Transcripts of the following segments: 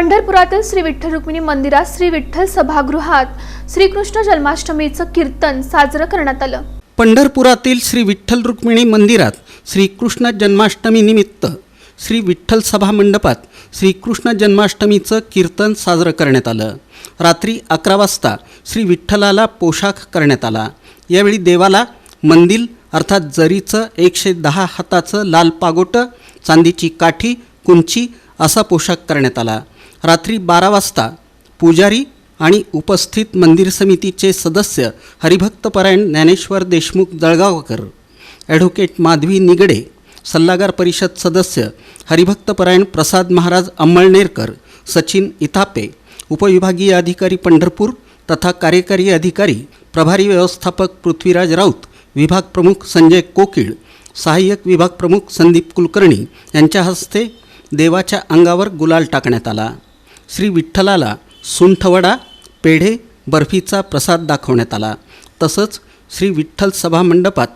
पंढरपुरातील श्री विठ्ठल रुक्मिणी मंदिरात श्री विठ्ठल सभागृहात श्रीकृष्ण जन्माष्टमीचं कीर्तन साजरं करण्यात आलं. पंढरपुरातील श्री विठ्ठल रुक्मिणी मंदिरात श्रीकृष्ण जन्माष्टमीनिमित्त श्री विठ्ठल सभा मंडपात श्रीकृष्ण जन्माष्टमीचं कीर्तन साजरं करण्यात आलं. रात्री अकरा वाजता श्री विठ्ठलाला पोशाख करण्यात आला. यावेळी देवाला मंदिल अर्थात जरीचं एकशे दहा हाताचं लाल पागोटं चांदीची काठी कुंची असा पोशाख करण्यात आला. रात्री बारा वाजता पुजारी आणि उपस्थित मंदिर समितीचे सदस्य हरिभक्तपरायण ज्ञानेश्वर देशमुख जळगावकर ॲडव्होकेट माधवी निगडे सल्लागार परिषद सदस्य हरिभक्तपरायण प्रसाद महाराज अंमळनेरकर सचिन इथापे उपविभागीय अधिकारी पंढरपूर तथा कार्यकारी अधिकारी प्रभारी व्यवस्थापक पृथ्वीराज राऊत विभाग प्रमुख संजय कोकिळ सहाय्यक विभाग प्रमुख संदीप कुलकर्णी यांच्या हस्ते देवाच्या अंगावर गुलाल टाकण्यात आला. श्री विठ्ठलाला सुंठवडा पेढे बर्फीचा प्रसाद दाखवण्यात आला. तसंच श्री विठ्ठल सभा मंडपात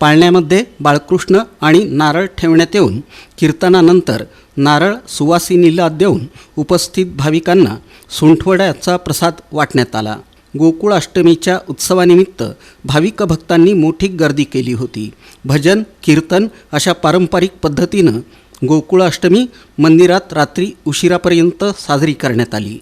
पाळण्यामध्ये बाळकृष्ण आणि नारळ ठेवण्यात येऊन कीर्तनानंतर नारळ सुवासिनीला देऊन उपस्थित भाविकांना सुंठवड्याचा प्रसाद वाटण्यात आला. गोकुळ अष्टमीच्या उत्सवानिमित्त भाविक भक्तांनी मोठी गर्दी केली होती. भजन कीर्तन अशा पारंपरिक पद्धतीनं गोकुळाष्टमी मंदिरात रात्री उशिरापर्यंत साजरी करण्यात आली.